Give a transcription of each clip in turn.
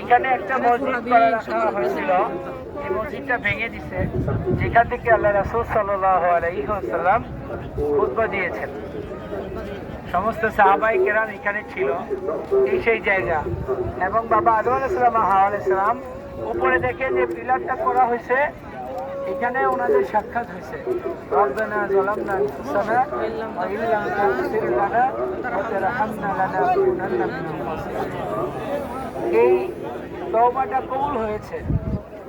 এখানে একটা মসজিদ করা হয়েছিল। এই মসজিদটা ভেঙে দিছে। যেখান থেকে আল্লাহ রাসুল আলাইসাল্লাম দিয়েছেন। সমস্ত সাহাবাই কেরাম এখানে ছিল। এই সেই জায়গা। এবং বাবা আদম আলাইসালাম আলাইসালাম উপরে দেখে যে পিলারটা করা হয়েছে। এখানে ওনাদের সাক্ষাৎ হয়েছে। রব্বানা জালামনা আনফুসানা, ওয়া ইল্লাম তাগফির লানা ওয়া তারহামনা লানাকুনান্না মিনাল এই তওবাটা কবুল হয়েছে।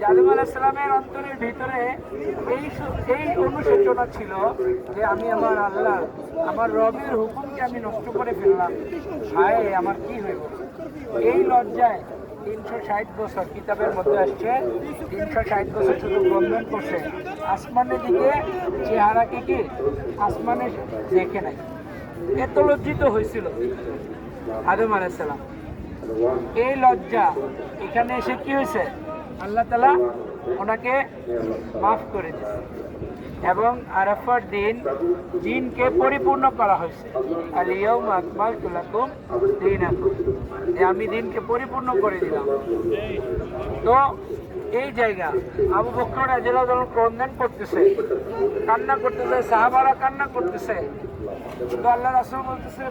জাদুম আলাহিসাল্লামের অন্তরের ভিতরে এই এই অনুশোচনা ছিল যে আমি আমার আল্লাহ, আমার রবের হুকুমকে আমি নষ্ট করে ফেললাম। হায়, আমার কি হইব এই লজ্জায় তিনশো ষাট বছর কিতাবের মধ্যে আসছে, তিনশো ষাট বছর শুধু বন্ধন করছে। আসমানের দিকে চেহারাকে কি আসমানে দেখে নাই। এত লজ্জিত হয়েছিল। আদম আলাইসাল্লাম এই লজ্জা, এখানে এসে কি হয়েছে? আল্লাহ তালা ওনাকে মাফ করে দিয়েছে। এবং আরাফার দিন দিনকে পরিপূর্ণ করা হয়েছে। আলিয়াম আকমাল তুলাকুম দিন আমি দিনকে পরিপূর্ণ করে দিলাম। তো এই জায়গা আবু বকর রাজিয়াল্লাহু তাআলা ক্রন্দন করতেছে, কান্না করতেছে, সাহাবারা কান্না করতেছে। কিন্তু আল্লাহ রাসূল বলতেছে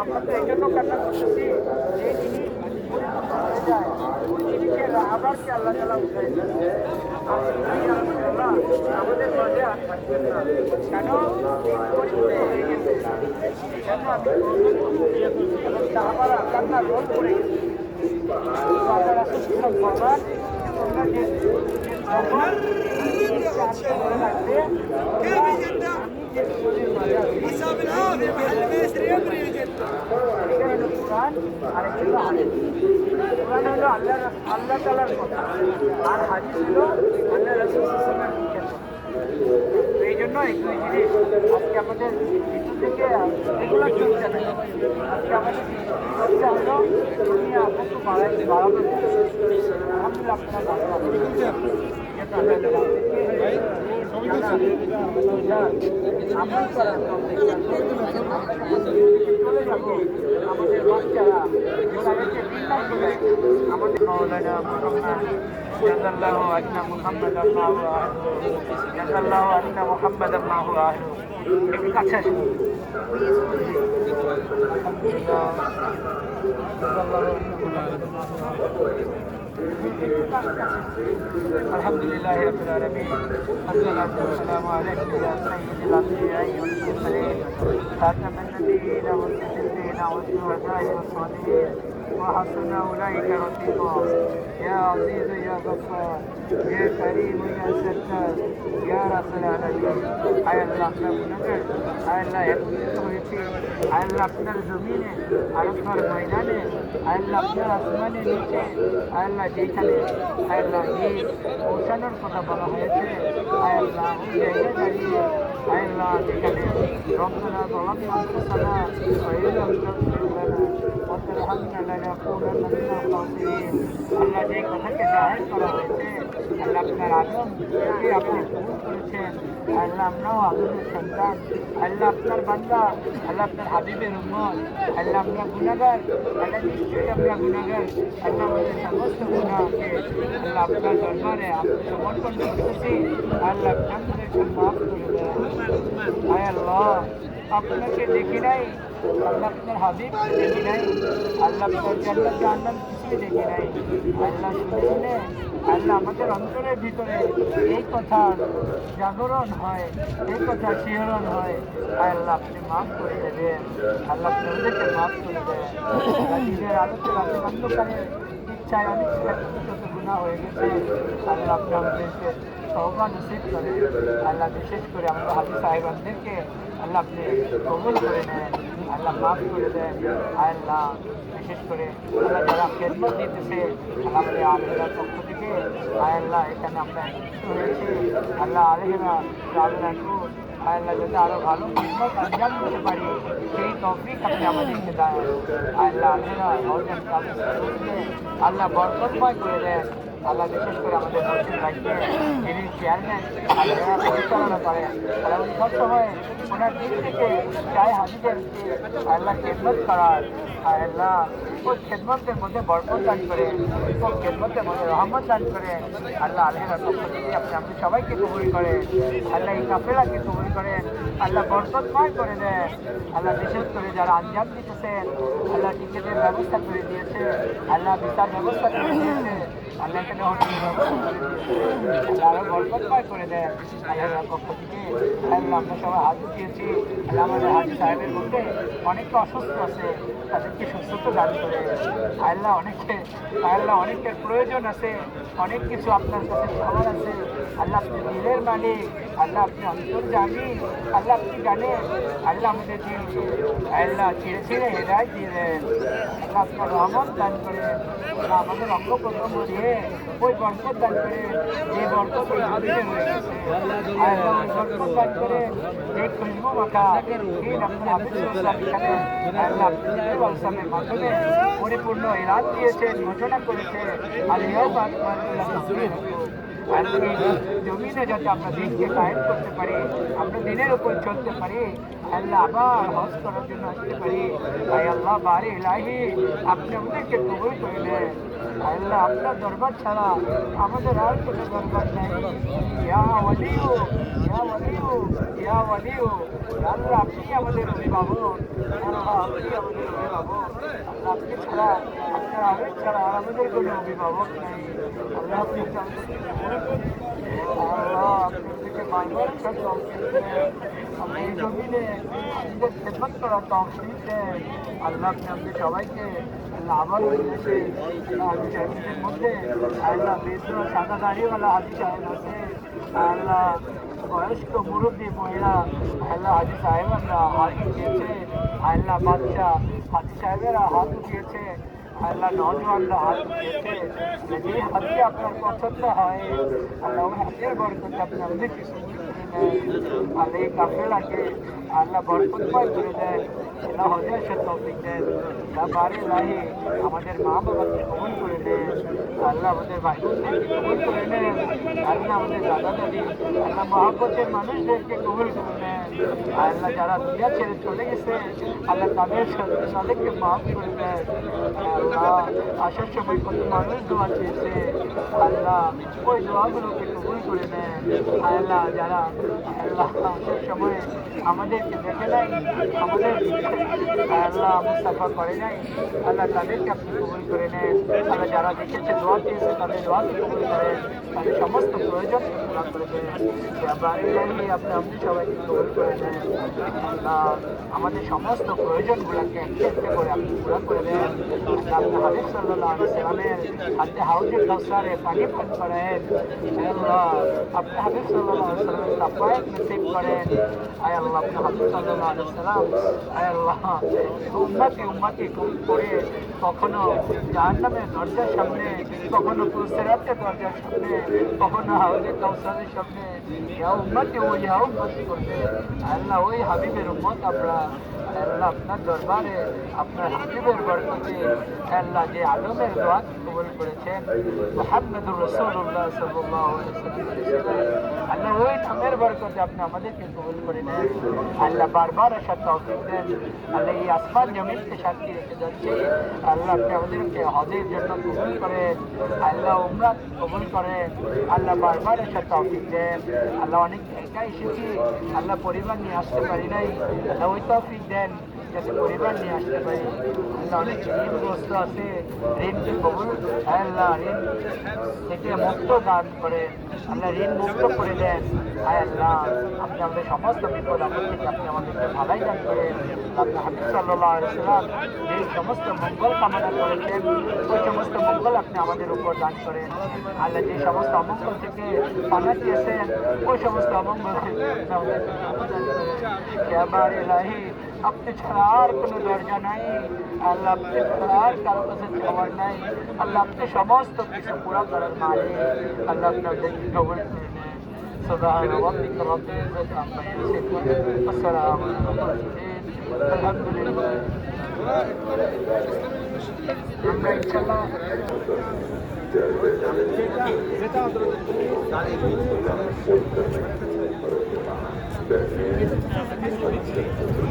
আমরা তো এই জন্য কান্না করতেছি, যে আমাদের মাঝে আর থাকবেন না কেন হয়ে গেছে সাহাবারা কান্না রোল কোরআন আর একটা হাদিস কোরআন হলো আল্লাহ আল্লাহ তালার কথা। আর হাদিস হলো আল্লাহ রসুল সাল্লামের বিখ্যাত এই জন্য এই দুই জিনিস আজকে আমাদের ভিতর থেকে এগুলো চলছে না। আজকে আমাদের চর্চা হলো দুনিয়া কত বাড়াই বাড়ানো আলহামদুলিল্লাহ আপনারা ভালো আছেন। চিন্তা করে আমাদের মাওলানা মুহাম্মদ জাযাল্লাহু আন্না মুহাম্মাদান মাহু আহলু জাযাল্লাহু আন্না মুহাম্মাদান মাহু আহলু একটু কাছে আসুন আলহামদুলিল্লাহ الحمد لله رب العالمين الصلاة والسلام عليك يا سيد الأنبياء والمرسلين خاتم النبيين والصديقين والشهداء والصالحين وحسن أولئك رفيقا يا عزيز يا غفار يا كريم يا ستار يا رب العالمين. أي الله نبنك أي الله يكون توفيق আল্লাহ আপনার জমিনে আপনার ময়দানে, আল্লাহ আপনার আসমানে নিচে, আল্লাহ যেখানে, আল্লাহ এই পৌঁছানোর কথা বলা হয়েছে। আল্লাহ জায়গায় দাঁড়িয়ে, আল্লাহ যেখানে রক্তনা গলাপি অন্তঃসাদা আল্লাহ যে কথাকে জাহের করা হয়েছে আল্লাহ আপনার আদম কে আপনি কবুল করেছেন আল্লাহ আমরাও আদমের সন্তান আল্লাহ আপনার বান্দা আল্লাহ আপনার হাবিবের উম্মত আল্লাহ আমরা গুণাগার আল্লাহ নিশ্চয়ই আমরা গুণাগার আল্লাহ আমাদের সমস্ত গুণাকে আল্লাহ আপনার দরবারে সমর্পণ করতেছি আল্লাহ আপনাদেরকে মাফ করে দেয় আয় আল্লাহ আপনাকে দেখি নাই আল্লাহ আপনার হাবিব দেখি নাই আল্লাহ আপনার জান্নাত কিছুই দেখি নাই আল্লাহ শুনে শুনে, আল্লাহ আমাদের অন্তরের ভিতরে এই কথা জাগরণ হয়, এই কথা শিহরণ হয়। আল্লাহ আপনি মাফ করে দেবেন, আল্লাহ আপনি ওদেরকে মাফ করে দেবেন। নিজের আলোতে রাতে অন্ধকারে ইচ্ছায় অনেক গুণা হয়ে গেছে। আল্লাহ আপনি আমাদেরকে সহবা নসিব করে আল্লাহ বিশেষ করে আমাদের হাজি সাহেবানদেরকে আল্লাহ আপনি কবুল করে নেন আল্লাহ মাফ করে দেন আল্লাহ বিশেষ করে আল্লাহ যারা খেদমত দিতেছে আল্লাহ আপনি আলহেরার পক্ষ থেকে আল্লাহ এখানে আমরা একত্রিত হয়েছি আল্লাহ আলহেরা আল্লাহ আল্লাহ যাতে আরও ভালো খেদমত আঞ্জাম দিতে পারি সেই তৌফিক আপনি আমাদেরকে দেন আল্লাহ আলহেরা হজের কাজ আল্লাহ বরকতময় করে দেন আল্লাহ বিশেষ করে আমাদের মসজিদ ভাইকে যিনি চেয়ারম্যান আল্লাহ যারা পরিচালনা করেন। আল্লাহ উনি সবসময় ওনার দিক থেকে চায় হাজিদেরকে আল্লাহ খেদমত করার, আর আল্লাহ ওই খেদমতের মধ্যে বরকত দান করে ও খেদমতের মধ্যে রহমত দান করে, আল্লাহ আলহের পক্ষ থেকে আপনি আপনি সবাইকে কবুল করে আল্লাহ এই কাফেলাকে কবুল করেন। আল্লাহ বরকতময় করে দেন। আল্লাহ বিশেষ করে যারা আঞ্জাম দিতেছেন, আল্লাহ টিকেটের ব্যবস্থা করে দিয়েছে আল্লাহ বিচার ব্যবস্থা করে দিয়েছে আল্লাহ এখানে হোটেলের করে দিয়েছে আল্লাহ আরও বরকতময় করে দেন আল্লাহর পক্ষ থেকে আমরা সবাই হাত উঠিয়েছি। আমাদের হাজি সাহেবের মধ্যে অনেকে অসুস্থ আছে, তাদেরকে সুস্থতা দান করে। আল্লাহ অনেকে আল্লাহ অনেকের প্রয়োজন আছে, অনেক কিছু আপনার কাছে খাবার আছে। আল্লাহ আপনি দিলের মালিক, আল্লাহ আপনি অন্তর জানি আল্লাহ আপনি জানেন আল্লাহ আমাদের দিনকে আল্লাহ ছিঁড়ে ছিঁড়ে হেদায় দিলেন আল্লাহ আপনার রহমত দান করে আমাদের অঙ্গ প্রত্যঙ্গ দিয়ে ওই বরকত দান করে, যে বরকত ওই গেছে। আল্লাহ বরকত দান করে এই খুশবু মাখা এই আপনার এখানে আল্লাহ আপনি বলসামের মাধ্যমে পরিপূর্ণ ইরাদ দিয়েছেন ঘোষণা করেছে আলিয়াও বাদ আজকে জমিনে যাতে আমরা দিনকে কায়েম করতে পারি আমরা দিনের উপর চলতে পারি আল্লাহ আবার হজ করার জন্য আসতে পারি তাই আল্লাহ বারে ইলাহি আপনি আমাদেরকে কবুল করে নেন আল্লাহ আপনার দরবার ছাড়া আমাদের আর কোনো দরবার নেই। ইয়া ওয়ালিউ ইয়া ওয়ালিউ ইয়া ওয়ালিউ আল্লাহ, আপনি আমাদের অভিভাবক? আল্লাহ, আপনি আমাদের অভিভাবক? আপনি ছাড়া, আপনার আবেগ ছাড়া আর আমাদের কোনো অভিভাবক নেই। আল্লাহ, আপনি আল্লাহ আপনাদেরকে বারবার একটা তৌফিক দেন। আমরা জমিনে আমাদের খেদমত করার তৌফিক দেন। আল্লাহ, আপনি আমাদের সবাইকে হাজি সাহেবদের মধ্যে। আল্লাহ বেদ্র সাদা দাড়িওয়ালা হাজি সাহেব আছে আল্লাহ বয়স্ক মুরব্বী মহিলা, আল্লাহ হাজি সাহেবরা হাত উঠিয়েছে, আল্লাহ বাচ্চা হাজি সাহেবেরা হাত উঠিয়েছে আল্লাহ নজওয়ানরা হাত উঠিয়েছে যে হাতকে আপনার পছন্দ হয় আল্লাহ ওই হাতের বরকত আপনি আমাদেরকে সুযোগ করে নেন আল্লাহ এই কাফেলাকে আল্লাহ বরকতময় করে দেন আল্লাহ হজের সে তৌফিক দেন আল্লাহ বারে লাহি আমাদের মা বাবাকে কবুল করে নেন আল্লাহ আমাদের ভাই বোনদেরকে কবুল করে নেন আল্লাহ আমাদের দাদা দাদি আল্লাহ মহাপতের মানুষদেরকে কবুল করে নেন আল্লাহ যারা দুনিয়া ছেড়ে চলে গেছে আল্লাহ তাদের সাথে তাদেরকে মাফ করে দেন আল্লাহ আসার সময় কত মানুষ দোয়া চেয়েছে আল্লাহ ওই দোয়াগুলোকে কবুল করে নেন আল্লাহ, যারা আল্লাহ আসার সময় আমাদেরকে দেখে নাই আমাদের আল্লাহ মুস্তাফা করে নাই, আল্লাহ তাদেরকে আপনি কবুল করে নেন। আল্লাহ যারা দেখেছে, দোয়া চেয়েছে তাদের দোয়াকে কবুল করেন তাদের সমস্ত প্রয়োজন পূরণ করে দেন। বাড়ি বাড়ি আপনি আপনি সবাইকে কবুল করে নেন। আমাদের সমস্ত প্রয়োজনগুলোকে একটু করে আপনি পূরণ করে দেন। আল্লাহ হাবিব সাল্লাহ সাল্লামের হাতে হাউজে কাউসারে পানি পান করেন। আল্লাহ আপনি হাবিব আল্লাহ আপনি হাবিব সাল্লাহ সাল্লাম আল্লাহ উম্মাকে উম্মাকে করে কখনো দরজার সামনে কখনো পুলসেরাতের দরজার সামনে কখনো হাউজে সামনে উম্মাকে ও ইয়া উম্মতি করবে আল্লাহ ওই হাবিবের উম্মত আমরা আল্লাহ আপনার দরবারে আপনার হাবিবের বরকতে আল্লাহ যে আলমের দোয়া কবুল করেছেন। মোহাম্মদুর রসুল্লাহ সাল্লাহ আল্লাহ ওই নামের বরকতে আপনি আমাদেরকে কবুল করে নেন। আল্লাহ বারবার আসার তৌফিক দেন। আল্লাহ এই আসমান জমিনকে সাক্ষী রেখে যাচ্ছে। আল্লাহ আপনি আমাদেরকে হজের জন্য কবুল করেন আল্লাহ উমরা কবুল করেন আল্লাহ বারবার আসার তৌফিক দেন। আল্লাহ অনেক একা এসেছি। আল্লাহ পরিবার নিয়ে আসতে পারি নাই। আল্লাহ ওই তৌফিক দেন। যাতে পরিবার নিয়ে আসতে পারি। আল্লাহ অনেক ঋণগ্রস্ত আছে ঋণকে কবুল? আল্লাহ ঋণ থেকে মুক্ত দান করে, আল্লাহ ঋণ মুক্ত করে দেন। আয় আল্লাহ, আপনি আমাদের সমস্ত বিপদ আপদ থেকে আপনি আমাদেরকে ভালাই দান করেন। আপনি হাবিব সাল্লাহ সাল্লাম যে সমস্ত মঙ্গল কামনা করেছেন। ওই সমস্ত মঙ্গল আপনি আমাদের উপর দান করেন। আল্লাহ যে সমস্ত অমঙ্গল থেকে পানা দিয়েছেন, ওই সমস্ত অমঙ্গল করেন। কেবার এলাহি আপনি ছাড়া আর কোনো দরজা নাই আল্লাহ আপনি ছাড়া আর কারো কাছে খাবার নাই আল্লাহ আপনি সমস্ত কিছু পুরা করার মালিক আল্লাহ আপনাদেরকে কবল করে নেন سبحان ربك رب العزة عما يصفون والسلام على المرسلين আলহামদুলিল্লাহ আমরা ইনশাল্লাহ নারায় কি দেবেন